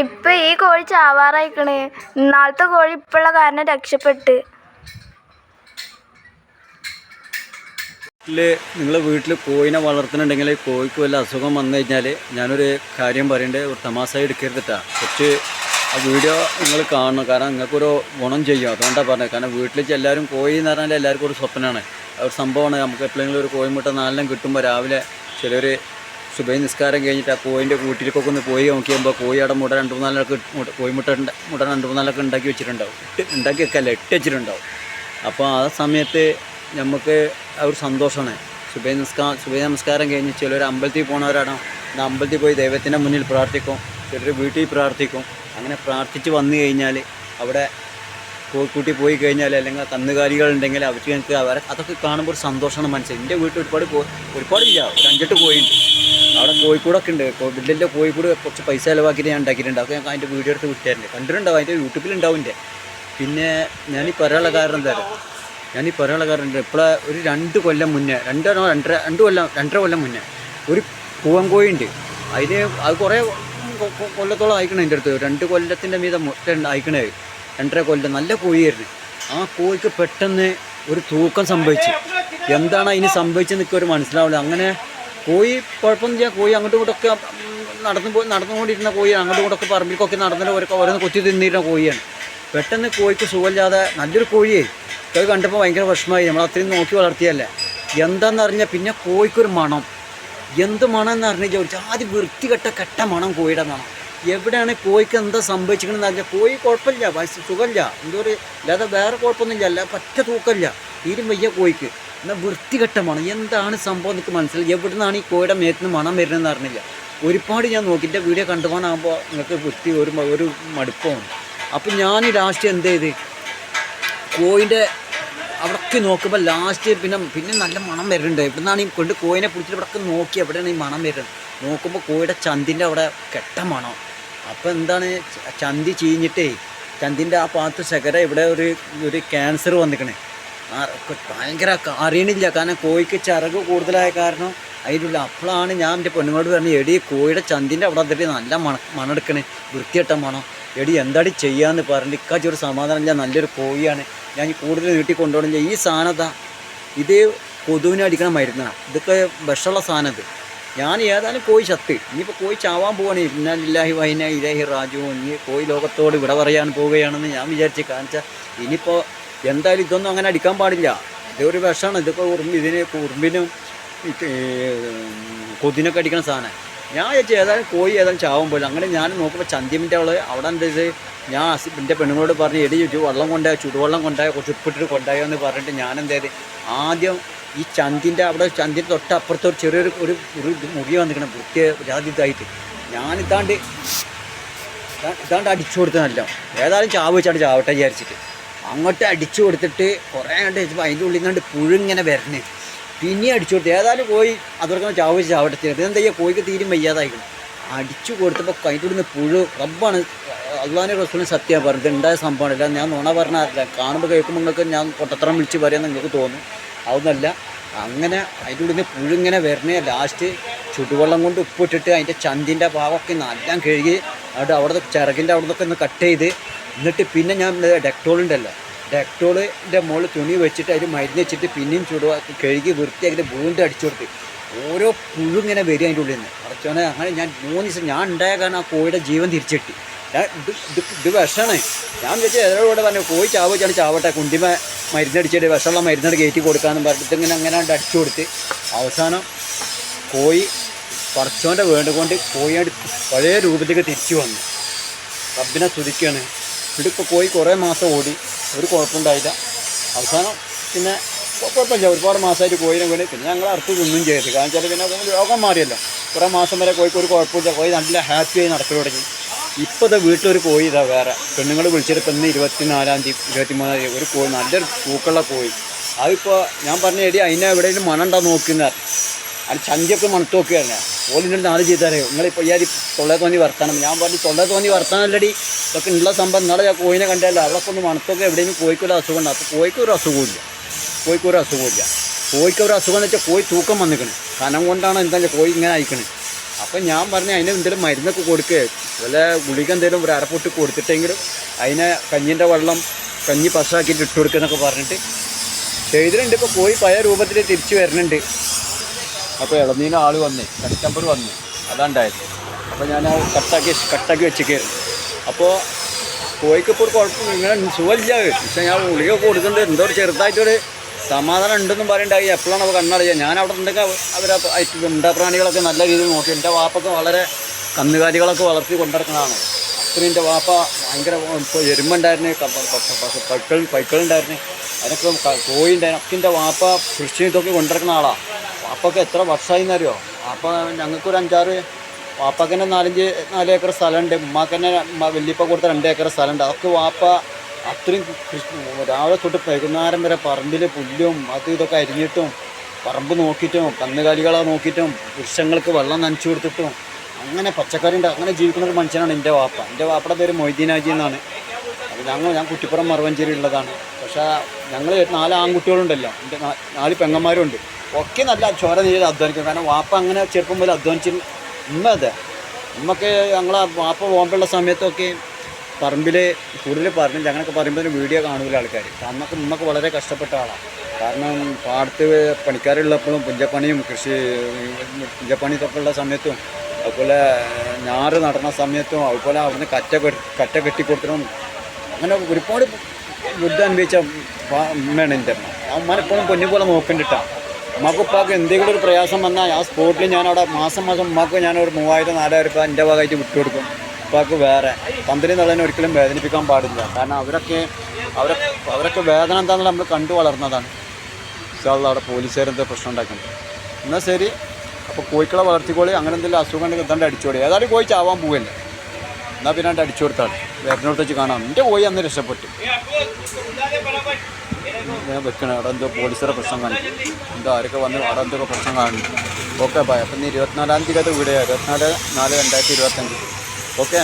ഇപ്പൊ ഈ കോഴി ചാവാറായിക്കണ്. ഇന്നാളത്തെ കോഴി ഇപ്പുള്ള കാരണം രക്ഷപ്പെട്ട്. വീട്ടിൽ നിങ്ങൾ വീട്ടിൽ കോഴിനെ വളർത്തുന്നുണ്ടെങ്കിൽ കോഴിക്ക് വല്ല അസുഖം വന്നു കഴിഞ്ഞാൽ ഞാനൊരു കാര്യം പറയേണ്ടത് ഒരു തമാശയായി എടുക്കരുതിട്ടാ. കുറച്ച് ആ വീഡിയോ നിങ്ങൾ കാണണം. കാരണം നിങ്ങൾക്കൊരു ഗുണം ചെയ്യും. അതുകൊണ്ടാണ് പറഞ്ഞത്. കാരണം വീട്ടിൽ എല്ലാവരും കോഴി എന്ന് പറഞ്ഞാൽ എല്ലാവർക്കും ഒരു സ്വപ്നമാണ് ഒരു സംഭവമാണ്. നമുക്ക് എപ്പോഴെങ്കിലും ഒരു കോഴിമുട്ട നാലെണ്ണം കിട്ടുമ്പോൾ രാവിലെ ചിലർ സുബൈ നിസ്കാരം കഴിഞ്ഞിട്ട് ആ കോഴിന്റെ കൂട്ടിലേക്കൊക്കെ ഒന്ന് പോയി നോക്കിയുമ്പോൾ കോഴി അവിടെ മുട രണ്ട് മൂന്നാലൊക്കെ കോഴി മുട്ട മുട രണ്ട് മൂന്നാലൊക്കെ ഉണ്ടാക്കി വെച്ചിട്ടുണ്ടാവും. ഇട്ട് ഉണ്ടാക്കി വെക്കല്ല ഇട്ട് വെച്ചിട്ടുണ്ടാവും. അപ്പോൾ ആ സമയത്ത് നമുക്ക് ആ ഒരു സന്തോഷമാണ്. സുബൈ നിസ്കാരം സുബൈ നമസ്കാരം കഴിഞ്ഞ് ചിലർ അമ്പലത്തിൽ പോണവരാണ്. അമ്പലത്തിൽ പോയി ദൈവത്തിന്റെ മുന്നിൽ പ്രാർത്ഥിക്കും. ചിലർ വീട്ടിൽ പ്രാർത്ഥിക്കും. അങ്ങനെ പ്രാർത്ഥിച്ച് വന്നു കഴിഞ്ഞാൽ അവിടെ കോഴിക്കൂട്ടി പോയി കഴിഞ്ഞാൽ അല്ലെങ്കിൽ കന്നുകാലികൾ ഉണ്ടെങ്കിൽ അവർക്ക് ഞങ്ങൾക്ക് അവരെ അതൊക്കെ കാണുമ്പോൾ ഒരു സന്തോഷമാണ് മനസ്സിൽ എന്റെ വീട്ടിൽ ഒരുപാട് ഒരുപാടില്ല ഒരു അഞ്ചെട്ട് കോഴിയുണ്ട് അവിടെ കോഴിക്കൂടൊക്കെ ഉണ്ട്. കോവിഡിന്റെ കോഴിക്കൂട് കുറച്ച് പൈസ ചിലവാക്കിയിട്ട് ഞാൻ ഉണ്ടാക്കിയിട്ടുണ്ട്. അതൊക്കെ ഞാൻ അതിന്റെ വീഡിയോ എടുത്ത് വിട്ടായിരുന്നു കണ്ടിട്ടുണ്ടാവും. അതിന്റെ യൂട്യൂബിലുണ്ടാവും എന്റെ. പിന്നെ ഞാൻ ഈ പറയാനുള്ള കാരണം എന്താ ഞാൻ ഈ പറയാനുള്ള കാരണം എന്താ ഇപ്പോൾ ഒരു രണ്ട് കൊല്ലം മുന്നേ രണ്ടോ രണ്ടര രണ്ട് കൊല്ലം രണ്ടര കൊല്ലം മുന്നേ ഒരു പൂവൻ കോഴിയുണ്ട് അതിന് അത് കുറേ കൊല്ലത്തോളം അയക്കണം എന്റെ അടുത്ത്. രണ്ട് കൊല്ലത്തിന്റെ മീത മൊത്തം അയക്കണേ രണ്ടര കൊല്ലം നല്ല കോഴിയായിരുന്നു. ആ കോഴിക്ക് പെട്ടെന്ന് ഒരു തൂക്കം സംഭവിച്ചു. എന്താണ് അതിന് സംഭവിച്ചത് നിൽക്കുക ഒരു മനസ്സിലാവില്ല. അങ്ങനെ കോഴി കുഴപ്പമൊന്നും ചെയ്യാം കോഴി അങ്ങോട്ടും ഇങ്ങോട്ടൊക്കെ നടന്നു പോയി നടന്നുകൊണ്ടിരുന്ന കോഴി അങ്ങോട്ടും ഇങ്ങോട്ടൊക്കെ പറമ്പിലൊക്കെ നടന്നിട്ട് ഓരോ ഓരോന്ന് കൊത്തി തിന്നിരുന്ന കോഴിയാണ്. പെട്ടെന്ന് കോഴിക്ക് സുഖമില്ലാതെ നല്ലൊരു കോഴിയേ. അത് കണ്ടപ്പോൾ ഭയങ്കര വിഷമമായി. നമ്മൾ അത്രയും നോക്കി വളർത്തിയല്ലേ. എന്താണെന്ന് അറിഞ്ഞാൽ പിന്നെ കോഴിക്കൊരു മണം. എന്ത് മണം എന്ന് അറിഞ്ഞാൽ ചോദിച്ചാൽ ആദ്യം വൃത്തികെട്ട കെട്ട മണം കോഴിയുടെ മണം. എവിടെയാണ് കോഴിക്ക് എന്താ സംഭവിച്ചിരിക്കണമെന്ന് അറിഞ്ഞാൽ കോഴി കുഴപ്പമില്ല വയസ്സ് സുഖമില്ല. എന്തോ ഒരു അല്ലാതെ വേറെ കുഴപ്പമൊന്നുമില്ല അല്ല പറ്റ തൂക്കമില്ല. തീരും വയ്യ കോഴിക്ക്. എന്നാൽ വൃത്തിഘട്ടമാണ് മണം എന്താണ് സംഭവം എനിക്ക് മനസ്സിലായി. എവിടെ നിന്നാണ് ഈ കോഴിയുടെ മേത്തിന് മണം വരുന്നതെന്ന് അറിഞ്ഞില്ല. ഒരുപാട് ഞാൻ നോക്കി. എന്റെ വീഡിയോ കണ്ടുപോകാനാകുമ്പോൾ നിങ്ങൾക്ക് വൃത്തി ഒരു ഒരു മടുപ്പമാണ് അപ്പം ഞാൻ ലാസ്റ്റ് എന്ത് ചെയ്ത്? കോഴിന്റെ അവിടൊക്കെ നോക്കുമ്പോൾ ലാസ്റ്റ് പിന്നെ പിന്നെ നല്ല മണം വരുന്നുണ്ട്. ഇവിടുന്നാണ് ഈ കൊണ്ട് കോഴിനെ പിടിച്ചിട്ട് ഇവിടെ നോക്കി എവിടെയാണ് ഈ മണം വരുന്നത്? നോക്കുമ്പോൾ കോഴിയുടെ ചന്തിന്റെ അവിടെ കെട്ട മണം. അപ്പോൾ എന്താണ് ചന്തി ചീഞ്ഞിട്ടേ ചന്തിന്റെ ആ ഭാഗത്ത് ശകര ഇവിടെ ഒരു ഒരു ക്യാൻസർ വന്നിക്കണേ. ഭയങ്കര അറിയണില്ല. കാരണം കോഴിക്ക് ചിറക് കൂടുതലായ കാരണം അതിലുള്ള അപ്പോഴാണ് ഞാൻ എന്റെ പെണ്ണുങ്ങളോട് പറഞ്ഞത് എടി കോഴിയുടെ ചന്തിന്റെ അവിടെ വന്നിട്ട് നല്ല മണ മണെടുക്കണേ വൃത്തിയിട്ട മണം. എടി എന്താടി ചെയ്യാന്ന് പറഞ്ഞിട്ട് ഇക്കാച്ചി ഒരു ഞാൻ നല്ലൊരു കോഴിയാണ്. ഞാൻ കൂടുതൽ നീട്ടി കൊണ്ടുപോകണില്ല. ഈ സാധനത ഇത് കൊതുവിനെ അടിക്കണ മരുന്നാണ്. ഇതൊക്കെ വിഷമുള്ള സാധനം ഞാൻ ഏതായാലും കോഴി ചത്ത്. ഇനിയിപ്പോൾ കോഴി ചാവാൻ പോവാണ്. ഇന്നാലില്ലാഹി വൈന ഇലഹി റാജു ഇനി കോഴി ലോകത്തോട് ഇവിടെ പറയാൻ പോവുകയാണെന്ന് ഞാൻ വിചാരിച്ച് കാണിച്ചാൽ ഇനിയിപ്പോൾ എന്തായാലും ഇതൊന്നും അങ്ങനെ അടിക്കാൻ പാടില്ല. ഇതൊരു വിഷമാണ്. ഇതിപ്പോൾ ഉറുമ്പ് ഇതിന് ഉറുമ്പിനും കൊതിനൊക്കെ അടിക്കണ സാധനം. ഞാൻ വിചാരിച്ചു ഏതായാലും കോഴി ഏതായാലും ചാവാൻ പോലും അങ്ങനെ ഞാൻ നോക്കുമ്പോൾ ചന്തിമിന്റെ അവൾ അവിടെ എന്താ ഞാൻ എന്റെ പെണ്ണുങ്ങളോട് പറഞ്ഞ് എടി ചുറ്റു വെള്ളം കൊണ്ടായോ ചുടുവെള്ളം കൊണ്ടായോ കുറച്ച് ഉപ്പിട്ടിട്ട് കൊണ്ടായോ എന്ന് പറഞ്ഞിട്ട് ഞാൻ എന്ത് ചെയ്ത് ആദ്യം ഈ ചന്തിന്റെ അവിടെ ചന്തിന്റെ തൊട്ടപ്പുറത്ത് ഒരു ചെറിയൊരു ഒരു ഒരു മുറി വന്നിരിക്കണം വൃത്തിയ ജാതി ഞാൻ ഇതാണ്ട് ഇതാ- ഇതാണ്ട് അടിച്ചു കൊടുത്തതല്ല ഏതായാലും ചാവ് വെച്ചാണ്ട് ചാവട്ടെ വിചാരിച്ചിട്ട്. അങ്ങോട്ട് അടിച്ചു കൊടുത്തിട്ട് കുറേ കണ്ട് വെച്ചപ്പോൾ അതിന്റെ ഉള്ളിൽ നിന്നാണ്ട് പുഴുങ്ങനെ വരണേ. പിന്നെ അടിച്ചു കൊടുത്തു ഏതായാലും പോയി അതോടൊപ്പം ചാവ് വെച്ച് ചാവട്ടെ. ചെയ്തത് എന്താ കോഴിക്ക് തീരും വയ്യാതായിരിക്കണം അടിച്ചു കൊടുത്തപ്പോൾ അതിന്റെ ഉള്ളിൽ നിന്ന് പുഴു റബ്ബാണ്. അള്ളാഹാനെ റസൂലിന് സത്യം പറഞ്ഞത്. ഉണ്ടായ സംഭവമാണ് ഞാൻ നുണ പറഞ്ഞാറില്ല കാണുമ്പോൾ കേൾക്കുമ്പോൾ നിങ്ങൾക്ക് ഞാൻ പൊട്ടത്തരം വിളിച്ച് പറയാമെന്ന് നിങ്ങൾക്ക് തോന്നും. അതൊന്നല്ല. അങ്ങനെ അതിന്റെ ഉള്ളിൽ നിന്ന് പുഴുങ്ങനെ വരണേ ലാസ്റ്റ് ചുടുവെള്ളം കൊണ്ട് ഉപ്പിട്ടിട്ട് അതിന്റെ ചന്തിന്റെ ഭാഗമൊക്കെ നല്ല കഴുകി അവിടെ അവിടെ ചിറകിന്റെ അവിടെ നിന്നൊക്കെ ഒന്ന് കട്ട് ചെയ്ത് എന്നിട്ട് പിന്നെ ഞാൻ ഡെക്ടോൾ ഉണ്ടല്ലോ. ഡെക്ടോളിന്റെ മുകളിൽ തുണി വെച്ചിട്ട് അതിൽ മരുന്ന് വെച്ചിട്ട് പിന്നെയും ചുടു കഴുകി വൃത്തിയാക്കിയിട്ട് വീണ്ടും അടിച്ചു കൊടുത്ത്. ഓരോ പുഴു ഇങ്ങനെ വരും അതിന്റെ ഉള്ളിൽ നിന്ന് അടച്ചോനെ അങ്ങനെ ഞാൻ മൂന്ന് ദിവസം ഞാൻ ഉണ്ടായ കാരണം ആ കോഴിയുടെ ജീവൻ തിരിച്ചിട്ട്. ഞാൻ ഇത് ഇത് ഇത് വിഷമാണ്. ഞാൻ വിചാരിച്ചു കൂടെ പറഞ്ഞു പോയി ചാവ് ചാവട്ടെ കുണ്ടിമ മരുന്നടിച്ചിട്ട് വിഷമുള്ള മരുന്നടി കയറ്റി കൊടുക്കാമെന്ന് പറഞ്ഞിട്ട് ഇങ്ങനെ അങ്ങനെ അടിച്ചു കൊടുത്ത്. അവസാനം കോഴി പറച്ചോന്റെ വേണ്ടുകൊണ്ട് അടുത്ത് പഴയ രൂപത്തേക്ക് തിരിച്ചു വന്നു. റബ്ബിനെ സ്തുതിക്കുകയാണ് ഇവിടിപ്പോൾ കോഴി കുറേ മാസം ഓടി. ഒരു കുഴപ്പമുണ്ടായില്ല. അവസാനം പിന്നെ കുഴപ്പമില്ല. ഒരുപാട് മാസമായിട്ട് കോഴിനെ കൊണ്ട് പിന്നെ ഞങ്ങൾ അറുത്ത് തിന്നും ചെയ്ത് കാരണം വെച്ചാൽ പിന്നെ രോഗം മാറിയല്ലോ. കുറേ മാസം വരെ കോഴിക്ക് ഒരു കുഴപ്പമില്ല. കോഴി നല്ല ഹാപ്പിയായി നടത്തി തുടങ്ങി. ഇപ്പോൾ ഇതാ വീട്ടിലൊരു കോഴി ഇതാ വേറെ. പെണ്ണുങ്ങൾ വിളിച്ചിട്ട് ഇപ്പം ഇന്ന് ഇരുപത്തിനാലാം തീയതി ഇരുപത്തിമൂന്നാം തീയതി ഒരു കോഴി നല്ലൊരു പൂക്കളുടെ കോഴി. അതിപ്പോൾ ഞാൻ പറഞ്ഞ എടി അതിനെ എവിടെയെങ്കിലും മണം ഉണ്ടോ നോക്കുന്ന. അത് ചന്തിയൊക്കെ മണത്ത് നോക്കുകയാണ് ഓലിന്റെ നാല് ചെയ്താലേ നിങ്ങളിപ്പോൾ ഈ തൊള്ളേ തോന്നി വർത്താനം. ഞാൻ പറഞ്ഞു തൊള്ളേ തോന്നി വർത്താനല്ലടി. ഇതൊക്കെ ഉള്ള സംഭവം. നാളെ ഞാൻ കോഴിനെ കണ്ടല്ലോ അവിടെ ഒന്ന് മണത്തൊക്കെ എവിടെയെങ്കിലും കോഴിക്കൊരു അസുഖം ഉണ്ട്. അപ്പോൾ കോഴിക്കൊരു അസുഖമില്ല കോഴിക്കൊരു അസുഖമില്ല കോഴിക്ക് ഒരു അസുഖം എന്ന് വെച്ചാൽ കോഴി തൂക്കം വന്നിക്കണ്. കനം കൊണ്ടാണ് എന്താ കോഴി ഇങ്ങനെ അയക്കണത് അപ്പം ഞാൻ പറഞ്ഞു അതിന് എന്തെങ്കിലും മരുന്നൊക്കെ കൊടുക്കുക വല്ല ഗുളിക എന്തെങ്കിലും ഒരു അരപ്പൊട്ട് കൊടുത്തിട്ടെങ്കിലും അതിനെ കഞ്ഞിന്റെ വെള്ളം കഞ്ഞി പസാക്കിയിട്ട് ഇട്ട് കൊടുക്കുക എന്നൊക്കെ പറഞ്ഞിട്ട് ചെയ്തിട്ടുണ്ട്. ഇപ്പോൾ പോയി പഴയ രൂപത്തിൽ തിരിച്ചു വരുന്നുണ്ട്. അപ്പോൾ ഇളനീന ആൾ വന്നേ കസ്റ്റമർ വന്നു. അതാണ്ടായത് അപ്പോൾ ഞാൻ കട്ടാക്കി കട്ടാക്കി വെച്ചിരിക്കുകയായിരുന്നു അപ്പോൾ കോഴിക്ക് ഇപ്പോൾ ഒരു കുഴപ്പം ഇങ്ങനെ സുഖമില്ല. പക്ഷേ ഞാൻ ഗുളിക കൊടുക്കുന്നുണ്ട്. എന്തോ ചെറുതായിട്ടൊരു സമാധാനം ഉണ്ടെന്നും പറയണ്ടായി എപ്പോഴാണ് അവ കണ്ണടയുക? ഞാൻ അവിടെ ഉണ്ടെങ്കിൽ അവരെ പ്രാണികളൊക്കെ നല്ല രീതിയിൽ നോക്കി. എന്റെ വാപ്പൊക്കെ വളരെ കന്നുകാലികളൊക്കെ വളർത്തി കൊണ്ടിറക്കുന്നതാണ് അത്രയും എന്റെ വാപ്പ ഭയങ്കര ഇപ്പോൾ എരുമുണ്ടായിരുന്നു പൈക്കൾ പൈക്കളുണ്ടായിരുന്നു. അതിനൊക്കെ കോഴി ഉണ്ടായിരുന്നു എന്റെ വാപ്പ കൃഷി ഇതൊക്കെ കൊണ്ടിറക്കുന്ന ആളാണ് വാപ്പൊക്കെ എത്ര വർഷമായി എന്നറിയോ? അപ്പോൾ ഞങ്ങൾക്കൊരു അഞ്ചാറ് വാപ്പാക്കന്നെ നാലഞ്ച് നാല് ഏക്കർ സ്ഥലമുണ്ട്. ഉമ്മാക്കന്നെ വലിയപ്പ ഉമ്മ വല്യപ്പ കൊടുത്ത രണ്ട് ഏക്കർ സ്ഥലമുണ്ട്. അതൊക്കെ വാപ്പ അത്രയും രാവിലെ തൊട്ട് വൈകുന്നേരം വരെ പറമ്പിൽ പുല്ലും അത് ഇതൊക്കെ അരിഞ്ഞിട്ടും പറമ്പ് നോക്കിയിട്ടും കന്നുകാലികളെ നോക്കിയിട്ടും വൃക്ഷങ്ങൾക്ക് വെള്ളം നനച്ചു കൊടുത്തിട്ടും അങ്ങനെ പച്ചക്കറി ഉണ്ട് അങ്ങനെ ജീവിക്കുന്ന ഒരു മനുഷ്യനാണ് എന്റെ വാപ്പ. എന്റെ വാപ്പയുടെ പേര് മൊയ്തീനാജി എന്നാണ്. അത് ഞങ്ങൾ ഞാൻ കുറ്റിപ്പുറം മറുവഞ്ചേരി ഉള്ളതാണ്. പക്ഷേ ഞങ്ങൾ നാല് ആൺകുട്ടികളുണ്ടല്ലോ. എന്റെ നാല് പെങ്ങന്മാരുണ്ട്. ഒക്കെ നല്ല ചോര നീര് അധ്വാനിക്കും. കാരണം വാപ്പ അങ്ങനെ ചെറുപ്പം മുതൽ അധ്വാനിച്ചിട്ട് ഉമ്മ അതെ. ഉമ്മക്ക് ഞങ്ങളെ വാപ്പ പോകുമ്പോഴുള്ള സമയത്തൊക്കെ പറമ്പിൽ കൂടുതൽ പറഞ്ഞു ഞങ്ങളൊക്കെ പറയുമ്പോൾ വീഡിയോ കാണൂല ആൾക്കാർ അന്നൊക്കെ ഉമ്മക്ക് വളരെ കഷ്ടപ്പെട്ട ആളാണ് കാരണം പാടത്ത് പണിക്കാരുള്ളപ്പോഴും പുഞ്ചപ്പണിയും കൃഷി പുഞ്ചപ്പണി ഇതൊക്കെ ഉള്ള സമയത്തും അതുപോലെ ഞാറ് നടന്ന സമയത്തും അതുപോലെ അവിടുന്ന് കറ്റ കറ്റ കെട്ടിക്കൊടുത്തിട്ടും അങ്ങനെ ഒരുപാട് ബുദ്ധി അനുഭവിച്ച അമ്മയാണ് എന്റെ അമ്മ അമ്മനെപ്പോഴും പൊന്നു പോലെ നോക്കണ്ടിട്ടാണ് അമ്മയ്ക്ക് ഉപ്പാക്ക് എന്തെങ്കിലും ഒരു പ്രയാസം വന്നാൽ ആ സ്പോട്ടിൽ ഞാൻ അവിടെ മാസം മാസം ഉമ്മാക്ക് ഞാൻ ഒരു മൂവായിരം നാലായിരം രൂപ എന്റെ ഭാഗമായിട്ട് വിട്ടുകൊടുക്കും. ഉപ്പാക്ക് വേറെ. തന്ത്രി നിളനെ ഒരിക്കലും വേദനിപ്പിക്കാൻ പാടില്ല. കാരണം അവരൊക്കെ അവരെ അവരൊക്കെ വേദന എന്താണെന്ന് നമ്മൾ കണ്ടു വളർന്നതാണ്. ഇഷ്ടമുള്ള അവിടെ പോലീസുകാരെന്താ പ്രശ്നം ഉണ്ടാക്കുന്നത് എന്നാൽ ശരി. അപ്പോൾ കോഴിക്കളെ വളർത്തിക്കോളി. അങ്ങനെ എന്തെങ്കിലും അസുഖം ഉണ്ടെങ്കിൽ എന്താണ്ട് അടിച്ചോടി. ഏതായാലും കോഴി ചാവാൻ പോവില്ല. എന്നാൽ പിന്നെ രണ്ട് അടിച്ചു കൊടുത്താൽ വേദനോട് വെച്ച് കാണാം. എന്റെ കോഴി അന്ന് രക്ഷപ്പെട്ടു. ഞാൻ വെക്കണം. അവിടെ എന്തോ പോലീസുകാരെ പ്രശ്നം കാണിക്കും എന്തോ ആരൊക്കെ വന്ന് അവിടെ എന്തൊക്കെ പ്രശ്നം കാണുന്നു ഓക്കെ ബൈ അപ്പം നീ ഇരുപത്തിനാലാം തീയതി അത് വീടുക. ഇരുപത്തിനാല് നാല് രണ്ടായിരത്തി ഇരുപത്തഞ്ച് ഓക്കെ